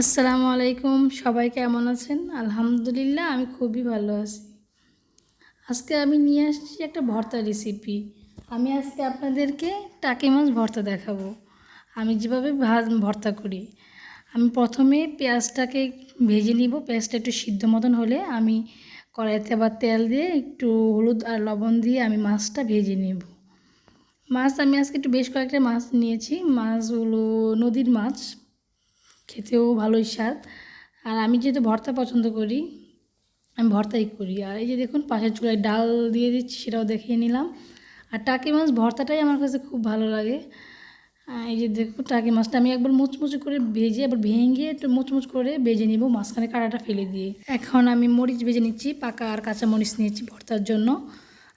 আসসালামু আলাইকুম, সবাই কেমন আছেন? আলহামদুলিল্লাহ, আমি খুবই ভালো আছি। আজকে আমি নিয়ে আসছি একটা ভর্তা রেসিপি আমি আজকে আপনাদেরকে টাকি মাছ ভর্তা দেখাবো। আমি যেভাবে ভর্তা করি, আমি প্রথমে পেঁয়াজটাকে ভেজে নিব। পেঁয়াজটা একটু সিদ্ধ মতন হলে আমি কড়াইতে আবার তেল দিয়ে একটু হলুদ আর লবণ দিয়ে আমি মাছটা ভেজে নেব। মাছ, আমি আজকে একটু বেশ কয়েকটা মাছ নিয়েছি। মাছগুলো নদীর মাছ খেতেও ভালোই স্বাদ। আর আমি যেহেতু ভর্তা পছন্দ করি, আমি ভর্তাই করি। আর এই যে দেখুন, পাশের চুলায় ডাল দিয়ে দিচ্ছি, সেটাও দেখিয়ে নিলাম। আর টাকি মাছ ভর্তাটাই আমার কাছে খুব ভালো লাগে। এই যে দেখুন, টাকি মাছটা আমি একবার মুচমুচে করে ভেজে আবার ভেঙে একটু মুচমুচ করে ভেজে নিব, মাঝখানে কাঁটাটা ফেলে দিয়ে। এখন আমি মরিচ ভেজে নিচ্ছি, পাকা আর কাঁচা মরিচ নিয়েছি ভর্তার জন্য।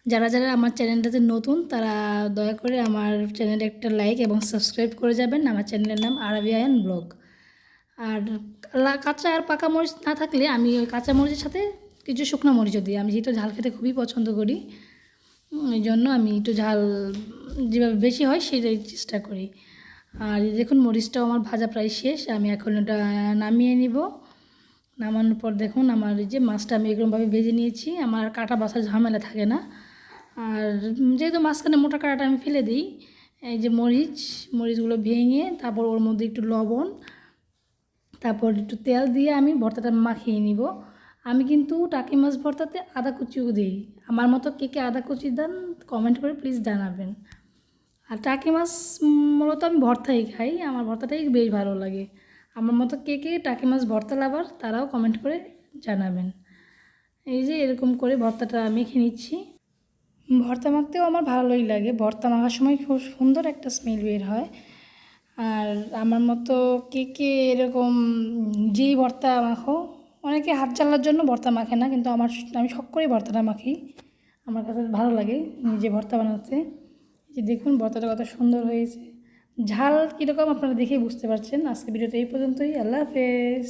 যারা যারা আমার চ্যানেলটাতে নতুন, তারা দয়া করে আমার চ্যানেলে একটা লাইক এবং সাবস্ক্রাইব করে যাবেন। আমার চ্যানেলের নাম আরবিয়ান ব্লগ। আর কাঁচা আর পাকা মরিচ না থাকলে আমি ওই কাঁচা মরিচের সাথে কিছু শুকনো মরিচও দিই। আমি যেহেতু ঝাল খেতে খুবই পছন্দ করি এই জন্য আমি একটু ঝাল যেভাবে বেশি হয় সেটাই চেষ্টা করি। আর দেখুন মরিচটাও আমার ভাজা প্রায় শেষ, আমি এখন ওটা নামিয়ে নিব। নামানোর পর দেখুন আমার যে মাছটা আমি এরকমভাবে ভেজে নিয়েছি, আমার কাটা বাসার ঝামেলা থাকে না। আর যেহেতু মাঝখানে মোটা কাটাটা আমি ফেলে দিই, এই যে মরিচ, মরিচগুলো ভেঙে তারপর ওর মধ্যে একটু লবণ তারপর একটু তেল দিয়ে আমি ভর্তাটা মাখিয়ে নিব। আমি কিন্তু টাকি মাছ ভর্তাতে আদা কুচিও দিই। আমার মতো কে কে আদা কুচি দেন কমেন্ট করে প্লিজ জানাবেন। আর টাকি মাছ মূলত আমি ভর্তাই খাই, আমার ভর্তাটাই বেশ ভালো লাগে। আমার মতো কে কে টাকি মাছ ভর্তা লাভার, তারাও কমেন্ট করে জানাবেন। এই যে এরকম করে ভর্তাটা মেখে নিচ্ছি। ভর্তা মাখতেও আমার ভালোই লাগে। ভর্তা মাখার সময় খুব সুন্দর একটা স্মেল বের হয়। আর আমার মতো কে কে এরকম যেই ভর্তা মাখো, অনেকে হাত চালার জন্য ভর্তা মাখে না, কিন্তু আমার আমি শখ করেই ভর্তাটা মাখি। আমার কাছে ভালো লাগে নিজে ভর্তা বানাতে। যে দেখুন ভর্তাটা কত সুন্দর হয়েছে। ঝাল কীরকম আপনারা দেখেই বুঝতে পারছেন। আজকে ভিডিওটা এই পর্যন্তই। আল্লাহ হাফেজ।